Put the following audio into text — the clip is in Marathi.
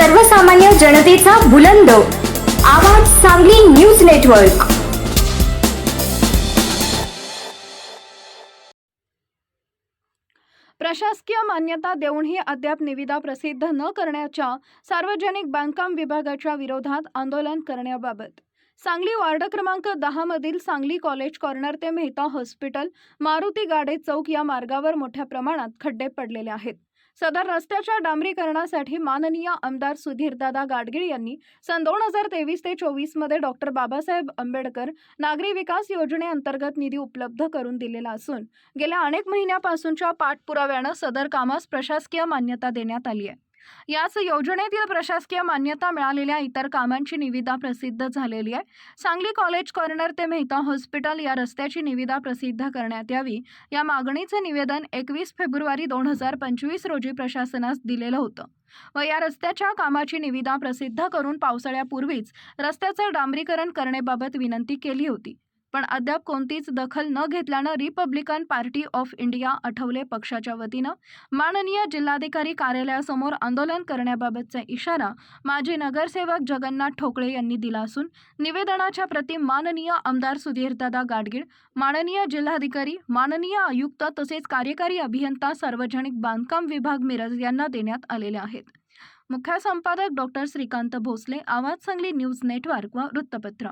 सर्वसामान्य जनतेचा बुलंद. आवाज सांगली न्यूज नेटवर्क. प्रशासकीय मान्यता देऊनही अद्याप निविदा प्रसिद्ध न करण्याच्या सार्वजनिक बांधकाम विभागाच्या विरोधात आंदोलन करण्याबाबत. सांगली वार्ड क्रमांक दहा मधील सांगली कॉलेज कॉर्नर ते मेहता हॉस्पिटल मारुती गाडे चौक या मार्गावर मोठ्या प्रमाणात खड्डे पडलेले आहेत. सदर रस्त्याच्या डांबरीकरणासाठी माननीय आमदार सुधीरदादा गाडगीळ यांनी सन दोन हजार तेवीस ते चोवीसमध्ये डॉक्टर बाबासाहेब आंबेडकर नागरी विकास योजनेअंतर्गत निधी उपलब्ध करून दिलेला असून गेल्या अनेक महिन्यापासूनच्या पाठपुराव्यानं सदर कामास प्रशासकीय मान्यता देण्यात आली आहे. याच योजनेतील प्रशासकीय मान्यता मिळालेल्या इतर कामांची निविदा प्रसिद्ध झालेली आहे. सांगली कॉलेज कॉर्नर ते मेहता हॉस्पिटल या रस्त्याची निविदा प्रसिद्ध करण्यात यावी. या मागणीचं निवेदन एकवीस फेब्रुवारी दोन हजार पंचवीस रोजी प्रशासनास दिलेलं होतं. व या रस्त्याच्या कामाची निविदा प्रसिद्ध करून पावसाळ्यापूर्वीच रस्त्याचं डांबरीकरण करण्याबाबत विनंती केली होती. पण अद्याप कोणतीच दखल न घेतल्यानं Republican Party of India Athawale पक्षाच्या वतीनं. माननीय जिल्हाधिकारी कार्यालयासमोर आंदोलन करण्याबाबतचा इशारा माजी नगरसेवक जगन्नाथ ठोकळे यांनी दिला असून निवेदनाच्या प्रती माननीय आमदार सुधीरदादा गाडगीळ माननीय जिल्हाधिकारी माननीय आयुक्त तसेच कार्यकारी अभियंता सार्वजनिक बांधकाम विभाग मिरज यांना देण्यात आलेले आहेत. मुख्य संपादक डॉक्टर श्रीकांत भोसले आवाज सांगली न्यूज नेटवर्क व वृत्तपत्र.